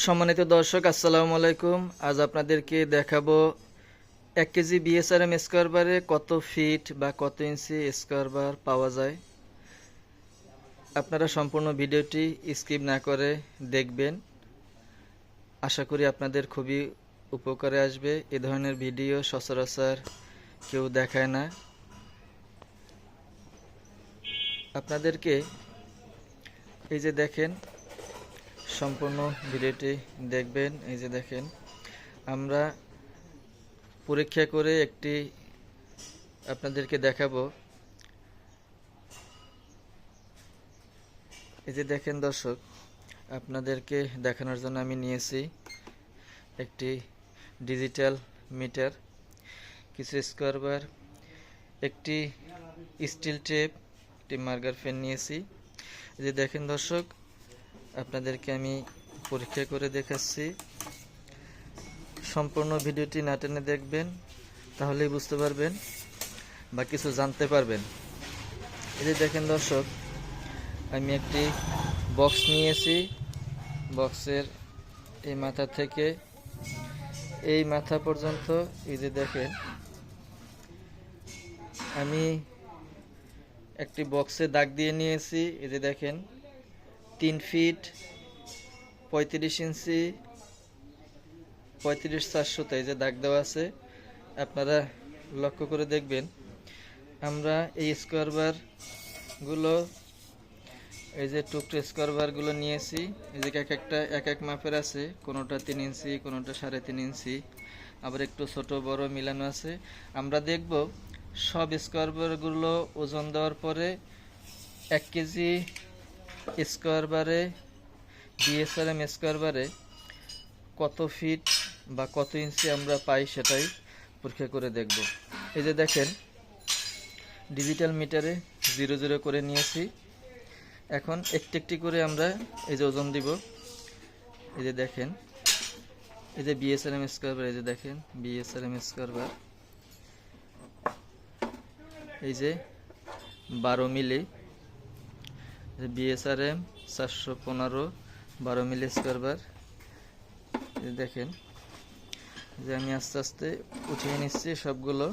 সম্মানিত দর্শক, আসসালামু আলাইকুম। আজ আপনাদেরকে দেখাবো এক কেজি বিএসআরএম স্কোয়ার বারে কত ফিট বা কত ইঞ্চি স্কোয়ার বার পাওয়া যায়। আপনারা সম্পূর্ণ ভিডিওটি স্কিপ না করে দেখবেন। আশা করি আপনাদের খুবই উপকারে আসবে। এ ধরনের ভিডিও সচরাচর কেউ দেখায় না। আপনাদেরকে এই যে দেখেন সম্পূর্ণ ভিডিওটি দেখবেন, এই যে দেখেন। আমরা পরীক্ষা করে একটি আপনাদেরকে দেখাবো। এই যে দেখেন দর্শক, আপনাদেরকে দেখানোর জন্য আমি নিয়েছি একটি ডিজিটাল মিটার, কিছু স্কোয়ার বার, একটি স্টিল টেপ, একটি মার্গার পেন নিয়েছি। এই যে দেখেন দর্শক আপনাদেরকে আমি পরীক্ষা করে দেখাচ্ছি। সম্পূর্ণ ভিডিওটি না টেনে দেখবেন, তাহলেই বুঝতে পারবেন বা কিছু জানতে পারবেন। এই যে দেখেন দর্শক, আমি একটি বক্স নিয়েছি। বক্সের এই মাথা থেকে এই মাথা পর্যন্ত, এই যে দেখেন, আমি একটি বক্সে দাগ দিয়ে নিয়েছি। এই যে দেখেন তিন ফিট, পঁয়ত্রিশ ইঞ্চি, পঁয়ত্রিশ চারশোতে যে দাগ দেওয়া আছে, আপনারা লক্ষ্য করে দেখবেন। আমরা এই স্কোয়ার বারগুলো এই যে টুকরো স্কোয়ার বারগুলো নিয়েছি, এই যে এক একটা, এক এক মাপের আছে, কোনোটা তিন ইঞ্চি, কোনোটা সাড়ে তিন ইঞ্চি, আবার একটু ছোট, বড় মিলানো আছে। আমরা দেখব সব স্কোয়ার বারগুলো ওজন দেওয়ার পরে এক কেজি স্কোয়ার বারে ডিএসআরএম স্কোয়ার বারে কত ফিট বা কত ইঞ্চি আমরা পাই সেটাই পরীক্ষা করে দেখব। এই যে দেখেন, ডিজিটাল মিটারে জিরো জিরো করে নিয়েছি। এখন একটি একটি করে আমরা এই যে ওজন দিব। এই যে দেখেন, এই যে বিএসআরএম স্কোয়ার বার, এই যে দেখেন বিএসআরএম স্কোয়ার বার। এই যে বারো মিলি বিএসআরএম চারশো পনেরো বারো মিলি স্কোয়ার বার দেখেন যে আমি আস্তে আস্তে উঠিয়ে নিচ্ছি সবগুলো।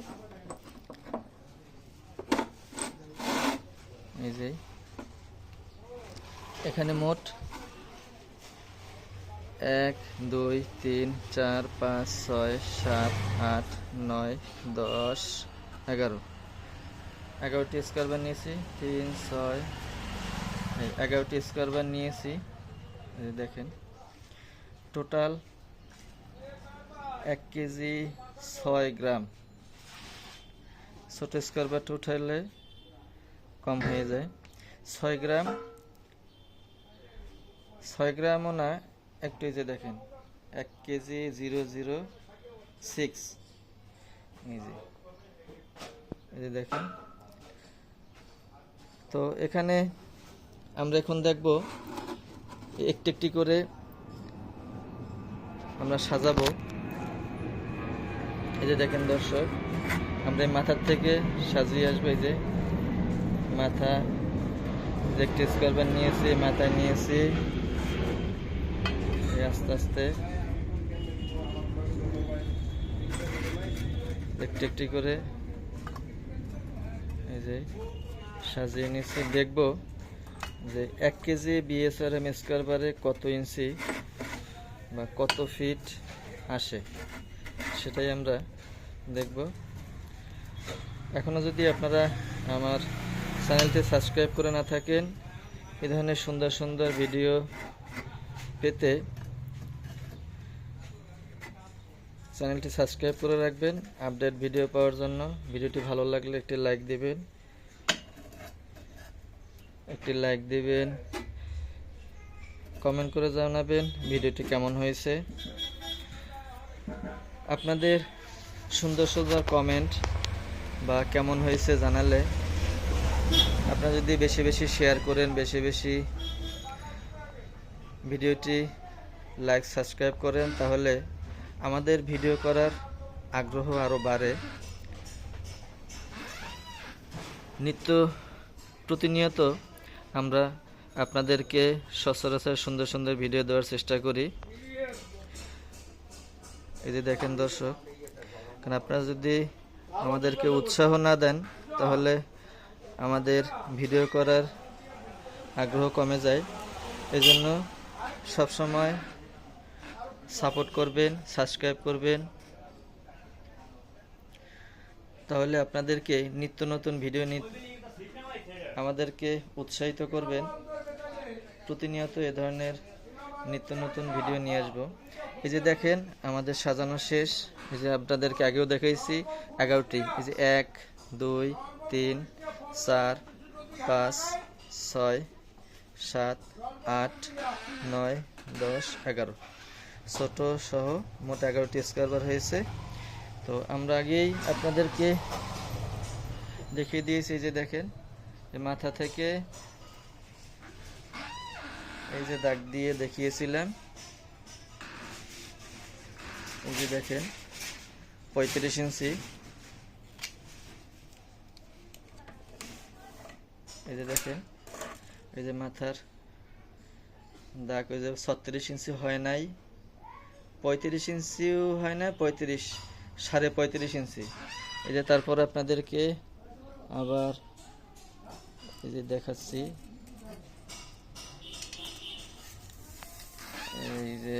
এই যে, এখানে মোট এক, দুই, তিন, চার, পাঁচ, ছয়, সাত, আট, নয়, দশ, এগারো। এগারোটি স্কোয়ার বার নিয়েছি তিন, ছয় এগারোটি স্কোয়ার নিয়েছি। দেখেন। টোটাল এক কেজি ছয় গ্রাম। ছোট স্কোয়ার বারটা উঠাইলে কম হয়ে যায়। ছয় গ্রাম, ছয় গ্রামও না, একটু যে দেখেন। এক কেজি জিরো জিরো সিক্স এই দেখেন। তো এখানে আমরা এখন দেখব একটি একটি করে আমরা সাজাবো। এই যে দেখেন দর্শক, আমরা এই মাথার থেকে সাজিয়ে আসব, এই যে মাথা যে একটি স্কোয়ার নিয়েছি মাথায় নিয়েছি। আস্তে আস্তে একটি একটি করে এই যে সাজিয়ে নিচ্ছি দেখব যে এক কেজি বিএসআরএম স্কোয়ার বারে কত ইঞ্চি বা কত ফিট আসে, সেটাই আমরা দেখব। এখনও যদি আপনারা আমার চ্যানেলটি সাবস্ক্রাইব করে না থাকেন, এ ধরনের সুন্দর সুন্দর ভিডিও পেতে চ্যানেলটি সাবস্ক্রাইব করে রাখবেন, আপডেট ভিডিও পাওয়ার জন্য। ভিডিওটি ভালো লাগলে একটি লাইক দিবেন। একটি লাইক দিবেন কমেন্ট করে জানাবেন ভিডিওটি কেমন হয়েছে। আপনাদের সুন্দর সুন্দর কমেন্ট বা কেমন হয়েছে জানালে আপনারা যদি বেশি বেশি শেয়ার করেন, বেশি বেশি ভিডিওটি লাইক সাবস্ক্রাইব করেন, তাহলে আমাদের ভিডিও করার আগ্রহ আরও বাড়ে। নিত্য প্রতিনিয়ত আমরা আপনাদেরকে সচরাচর সুন্দর সুন্দর ভিডিও দেওয়ার চেষ্টা করি। এই যে দেখেন দর্শক, কারণ আপনারা যদি আমাদেরকে উৎসাহ না দেন, তাহলে আমাদের ভিডিও করার আগ্রহ কমে যায়। এই জন্য সবসময় সাপোর্ট করবেন সাবস্ক্রাইব করবেন। তাহলে আপনাদেরকে নিত্য নতুন ভিডিও আমাদেরকে উৎসাহিত করবেন। প্রতিনিয়ত এ ধরনের নিত্য নতুন ভিডিও নিয়ে আসব। এই যে দেখেন, আমাদের সাজানো শেষ। এই যে আপনাদেরকে আগেও দেখাইছি, এগারোটি। এই যে এক, দুই, তিন, চার, পাঁচ, ছয়, সাত, আট, নয়, দশ, এগারো। ছোট সহ মোট এগারোটি স্কোয়ার হয়েছে। তো আমরা আগেই আপনাদেরকে দেখিয়ে দিয়েছি যে দেখেন মাথা থেকে এই যে দাগ দিয়ে দেখিয়েছিলাম। এই যে দেখেন, পঁয়ত্রিশ ইঞ্চি। এই যে দেখেন, এই যে মাথার দাগ, ওই যে ছত্রিশ ইঞ্চি হয় নাই। পঁয়ত্রিশ ইঞ্চিও হয় না, পঁয়ত্রিশ, সাড়ে পঁয়ত্রিশ ইঞ্চি। এই যে তারপর আপনাদেরকে আবার এই যে দেখাচ্ছি। এই যে,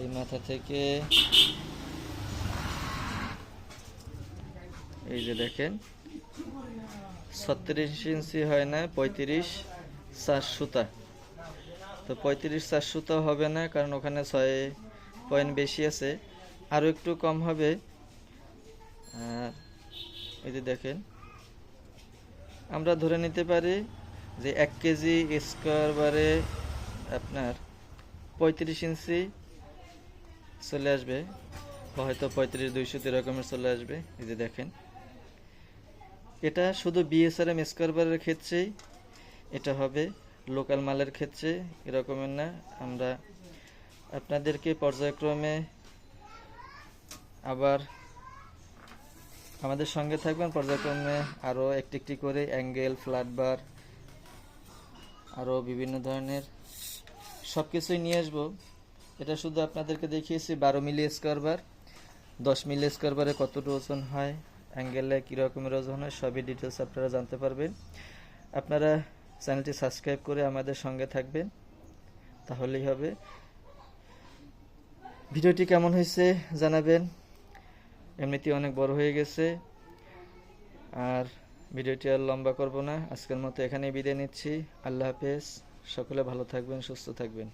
এই মাথা থেকে। এই যে দেখেন, ছত্রিশ ইঞ্চি হয় না, পঁয়ত্রিশ চার সুতা। তো পঁয়ত্রিশ চার সুতা হবে না, কারণ ওখানে ছয় পয়েন্ট বেশি আছে। আরও একটু কম হবে। এই যে দেখেন আমরা ধরে নিতে পারি যে এক কেজি স্কোয়ার বারে আপনার পঁয়ত্রিশ ইঞ্চি চলে আসবে হয়তো পঁয়ত্রিশ দুইশো এরকমের চলে আসবে, এই যে দেখেন। এটা শুধু বিএসআরএম স্কোয়ার বারের ক্ষেত্রেই, এটা হবে লোকাল মালের ক্ষেত্রে এরকমের না। আমরা আপনাদেরকে পর্যায়ক্রমে আবার আমাদের সঙ্গে থাকবেন পর্যায়ক্রমে আরও একটি একটি করে অ্যাঙ্গেল, ফ্ল্যাট বার, আরও বিভিন্ন ধরনের সব কিছুই নিয়ে আসব। এটা শুধু আপনাদেরকে দেখিয়েছি, বারো মিলি স্কোয়ার বার, দশ মিলি স্কোয়ার বারে কতটা ওজন হয়, অ্যাঙ্গেলে কী রকমের ওজন হয়, সবই ডিটেলস আপনারা জানতে পারবেন। আপনারা চ্যানেলটি সাবস্ক্রাইব করে আমাদের সঙ্গে থাকবেন, তাহলেই হবে। ভিডিওটি কেমন হয়েছে জানাবেন। এমনিতে অনেক বড় হয়ে গেছে। আর ভিডিওটি আর লম্বা করব না। আজকের মতো এখানেই বিদায় নিচ্ছি। আল্লাহ হাফেজ। সকলে ভালো থাকবেন, সুস্থ থাকবেন।